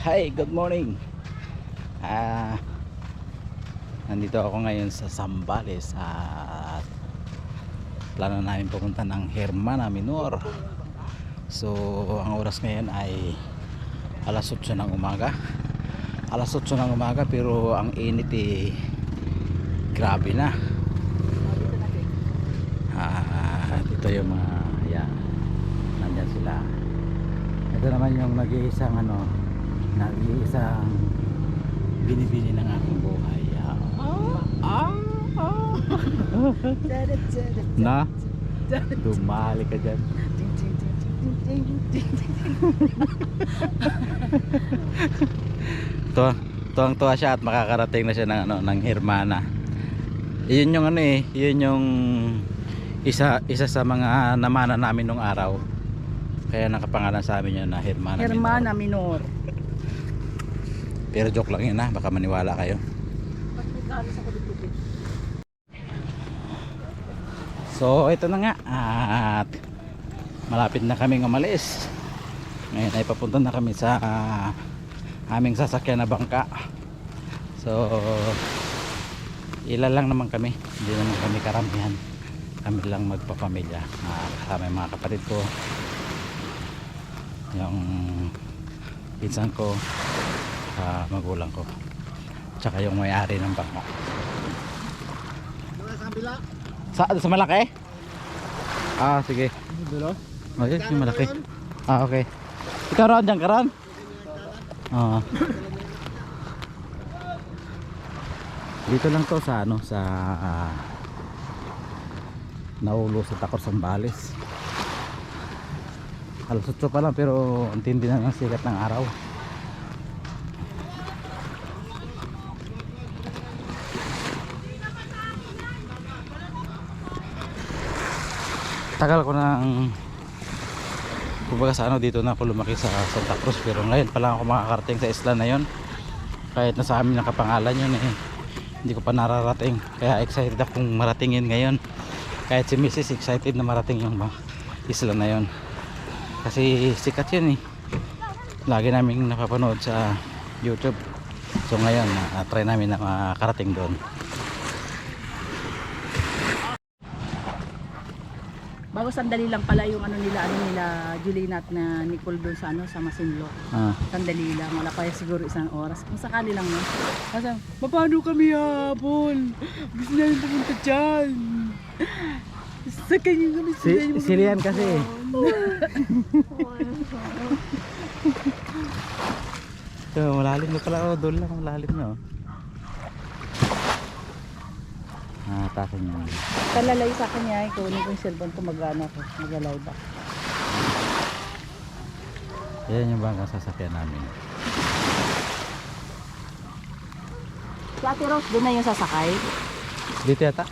Hi, good morning. Ah, nandito ako ngayon sa Zambales at plano namin pumunta ng Hermana Minor. So, ang oras ngayon ay alas 8 ng umaga. Alas 8 ng umaga pero ang init eh grabe na. Ah, dito yung mga yan. Nandyan sila. Ito naman yung nag-iisang ano, nag-iisang binibini ng aking buhay. Ah, ah, ah. na? Dumali ka dyan. Tuwa, tuwang tuwa siya at makakarating na siya ng, ano, ng Hermana. Yun yung ano eh, yun yung isa isa sa mga namana namin nung araw. Kaya nakapangalan sa amin yun na Hermana. Minor. Hermana Minor. Pero joke lang yun ha, baka maniwala kayo. So ito na nga at malapit na kaming umalis. Ngayon ay papunta na kami sa ah, aming sasakyan na bangka. So ilan lang naman kami, hindi naman kami karamihan. Kami lang magpapamilya. Uh, kasama yung mga kapatid ko. Yung pinsan ko, sa magulang ko. Tsaka yung may-ari ng bangka. Sa sa malaki? Ah, sige. Oh, yun, yung malaki. Ah, okay. Ikaw ron, dyan ka ron? Oo. Dito lang to sa ano, sa ah, Naulo sa Takor Sambales. Alas 8 pa lang pero ang tindi na ng sikat ng araw. Tagal ko nang kumbaga sa ano dito na ako lumaki sa Santa Cruz. Pero ngayon pa lang ako makakarating sa isla na yon kahit na sa amin nakapangalan yun eh. Hindi ko pa nararating. Kaya excited akong maratingin ngayon. Kahit si Mrs. excited na marating yung isla na yon kasi sikat yun eh. Lagi namin napapanood sa YouTube. So ngayon na try namin na makarating doon Sandali lang pala yung ano nila, ano nila, Julina at na Nicole doon sa ano, sa Masinlo. ah, Sandali lang, wala pa siguro isang oras. Kung sakali lang no. Kasi, paano kami hapon? Gusto namin pumunta dyan. Sa kanya kami si, si Rian kasi So, malalim na pala. Oh, doon lang. Malalim na. Oh. Ah, takin niya. Talalay sa kanya, ikunin ko yung cellphone ko mag-ano ko, mag-live. Yan yung bangkang sasakyan namin. Si Ate Rose, doon na yung sasakay. Dito yata.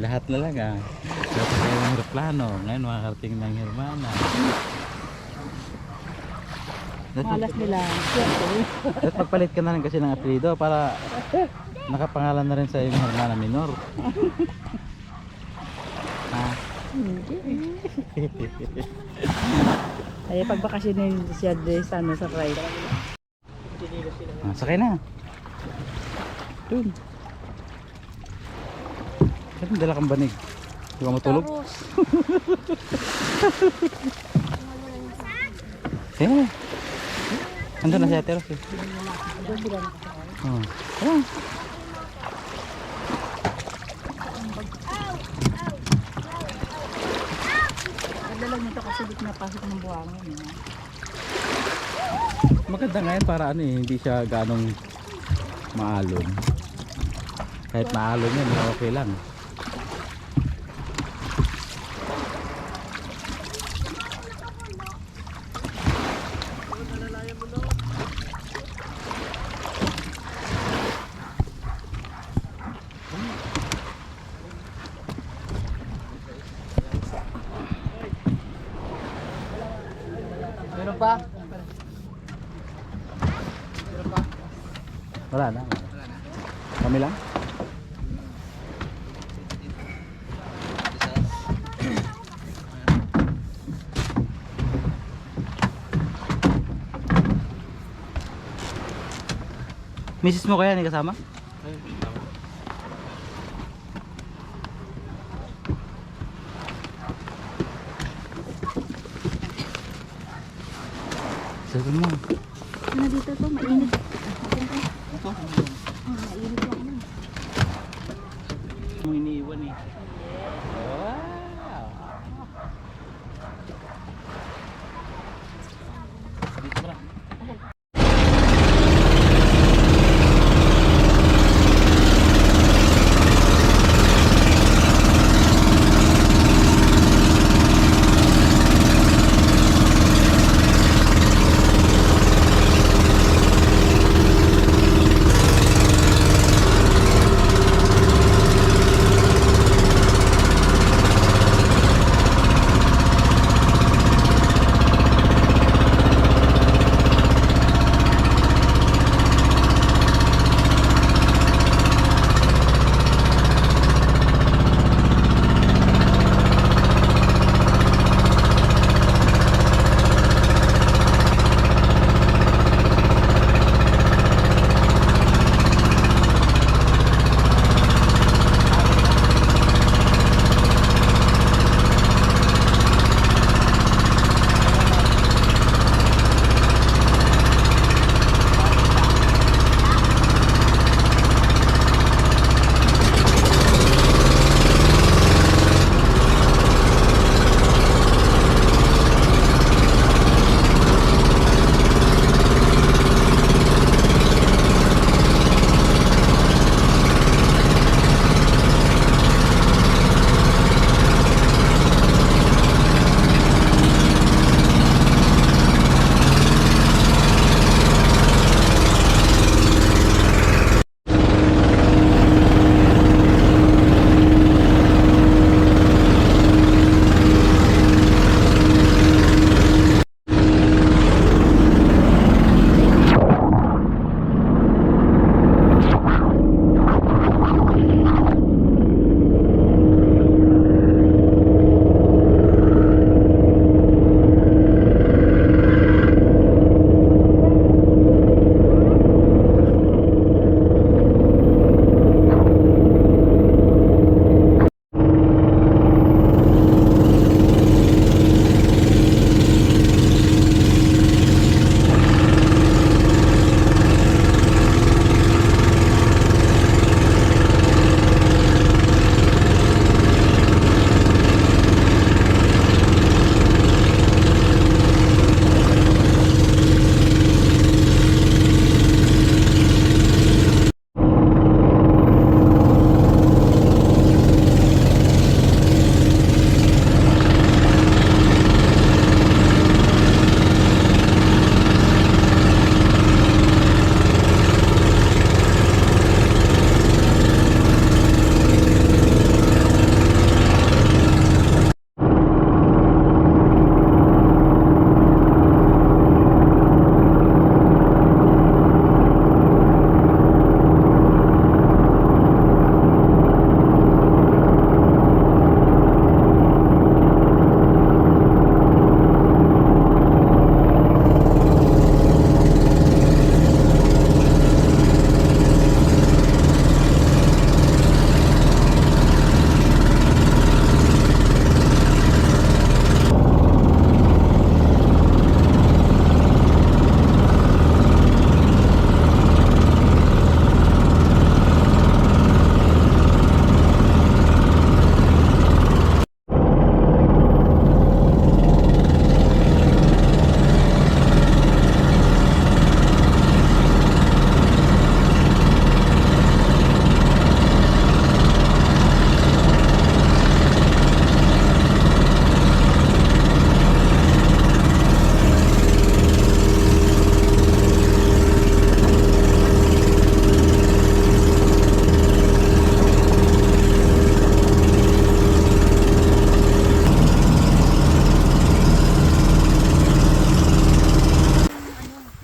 Lahat na lang ah. Lahat na ng aeroplano. Ngayon makakarating ng Hermana. Malas nila. Siyempre. At magpalit ka na rin kasi ng apelido para nakapangalan na rin sa iyong Hermana Minor. Ah, Ay, pagbakasyon na yun siya sa, ano, sa ride. ah, sakay na. Dun. Saan dala kang banig? Di ba matulog? Eh. Ando na si Ate Rose. eh. Oh. Ayan. Nagdala nito kasi di na pasok ng buhangin. Eh. Maganda ngayon para ano eh, hindi siya ganong maalon. Kahit maalon yan, okay lang. Meron pa? Wala na. Kami lang? Misis mo kaya ni kasama? Sabi mo. Ano dito to? Mainit. Oh, mainit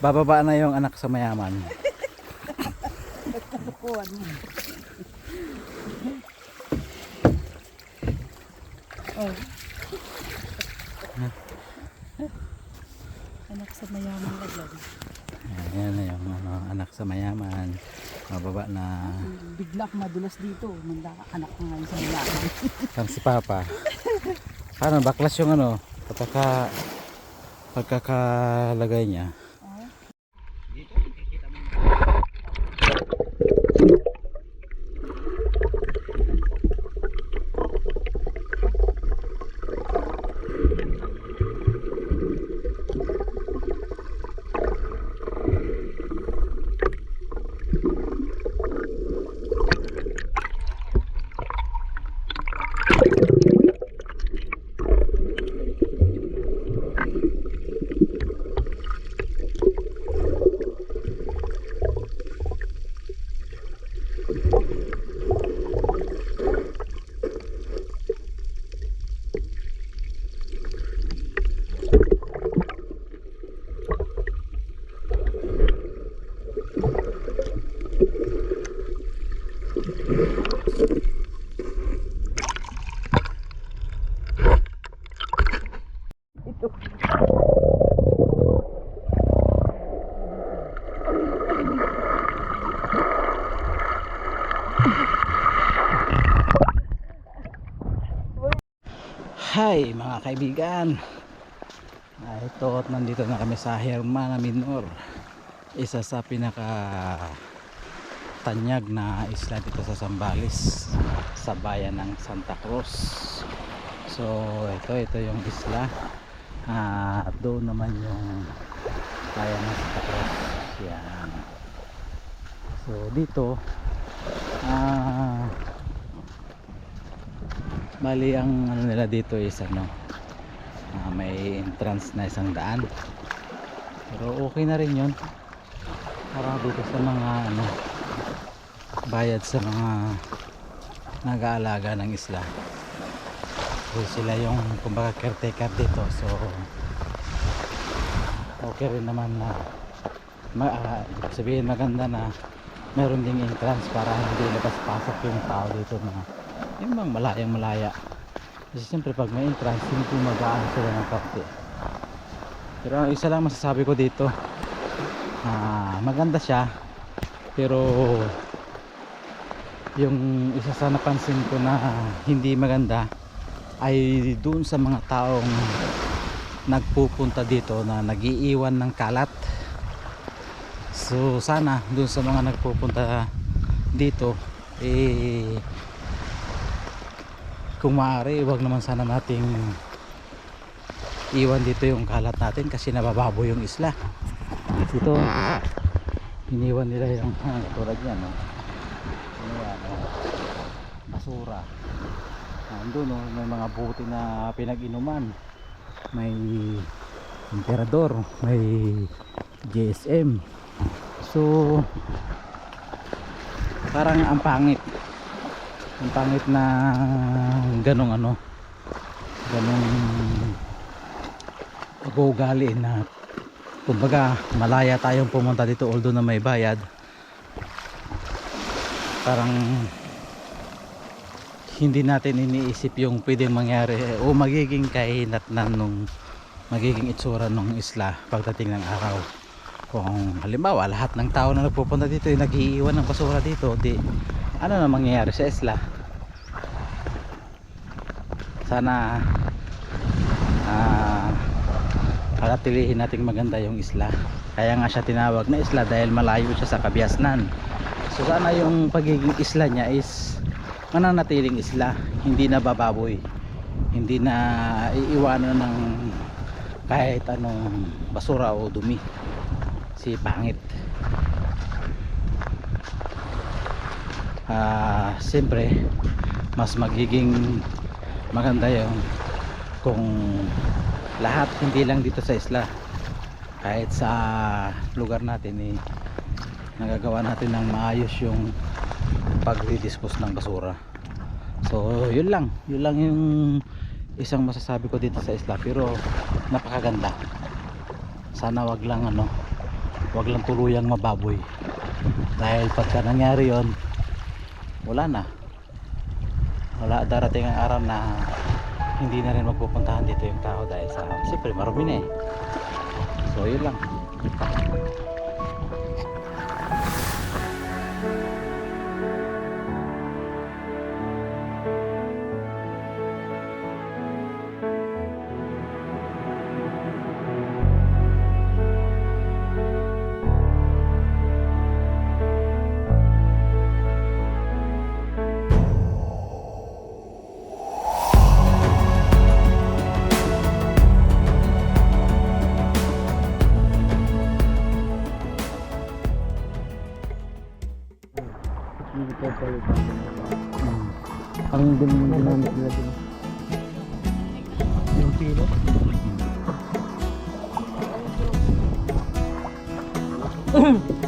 Bababa na yung anak sa mayaman. Mo. oh. Anak sa mayamang laglag. Ayan, yan na yung ano, anak sa mayaman. Mababa na Bigla madulas dito. Manda anak ko ngayon sa. Parang si Papa. Paano, baklas yung ano, pagkaka, pagkakalagay niya. Hi mga kaibigan. Ah, Ito at nandito na kami sa Hermana Minor. Isa sa pinaka tanyag na isla dito sa Zambales Sa bayan ng Santa Cruz. So ito ito yung isla. Ah, doon naman yung bayan ng Santa Cruz. Yan. So dito Ah Bali ang ano nila dito is ano ah, may entrance na isang daan. Pero okay na rin 'yon. Para dito sa mga ano bayad sa mga nag-aalaga ng isla. So sila yung kumbaga caretaker dito. So okay rin naman na ma ibig sabihin maganda na meron ding entrance para hindi labas-pasok yung tao dito na yung bang malayang malaya kasi siyempre pag may entrance hindi po magaan sila ng kape. Pero ang isa lang masasabi ko dito ah, maganda siya pero yung isa sa napansin ko na hindi maganda ay doon sa mga taong nagpupunta dito na nagiiwan ng kalat. So sana doon sa mga nagpupunta dito eh kung maaari wag naman sana nating iwan dito yung kalat natin kasi nabababo yung isla ito iniwan nila yung ah, tulad yan no? Yan, oh. basura nandun no? may mga buti na pinag-inuman may emperador may GSM so parang ang pangit ang pangit na ganong ano ganong pag-uugali na kumbaga malaya tayong pumunta dito although na may bayad. Parang hindi natin iniisip yung pwedeng mangyari o magiging kahinatnan nung magiging itsura ng isla pagdating ng araw. Kung halimbawa lahat ng tao na nagpupunta dito ay nagiiwan ng basura dito di ano na mangyayari sa isla? Sana ah panatilihin nating maganda yung isla. Kaya nga siya tinawag na isla dahil malayo siya sa kabiasnan. So sana yung pagiging isla niya is mananatiling isla. Hindi na bababoy. Hindi na iiwanan ng kahit anong basura o dumi. Si pangit ah siyempre mas magiging maganda yung kung lahat hindi lang dito sa isla. Kahit sa lugar natin eh nagagawa natin ng maayos yung pag-redispose ng basura. So yun lang. Yun lang yung isang masasabi ko dito sa isla pero napakaganda. Sana wag lang ano wag lang tuluyang mababoy. Dahil pagka nangyari yon wala na. Wala darating ang araw na hindi na rin magpupuntahan dito yung tao dahil sa siyempre marumi na eh. So yun lang yung ginamit nila din. Yung pilo. Kaya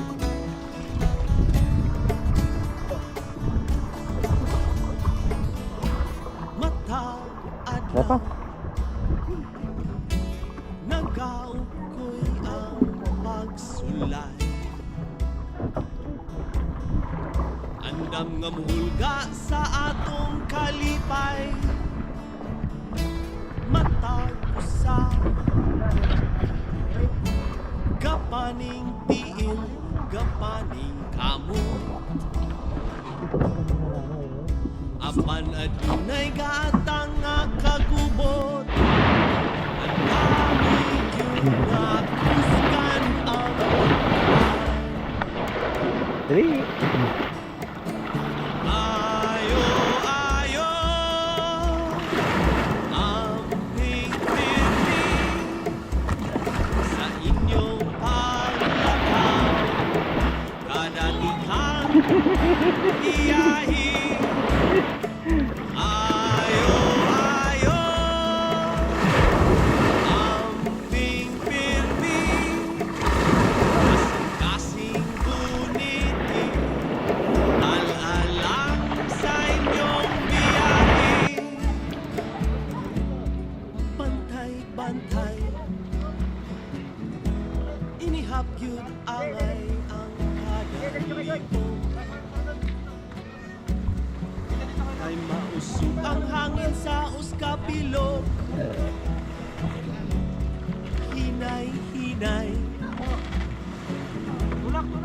Gapaning tiil, gapaning kamo Apan adunay gatang nga kagubot Ang dami yung ang Dali. 咿呀咿。Ay mausog ang hangin sa uskapilok Hinay-hinay.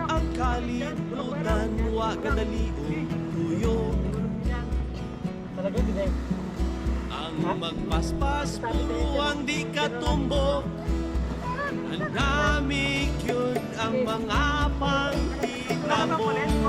Ang kalimutan wa kadaliong tuyok Ang magpaspas ang di katumbok Ang dami yun ang mga panghinabok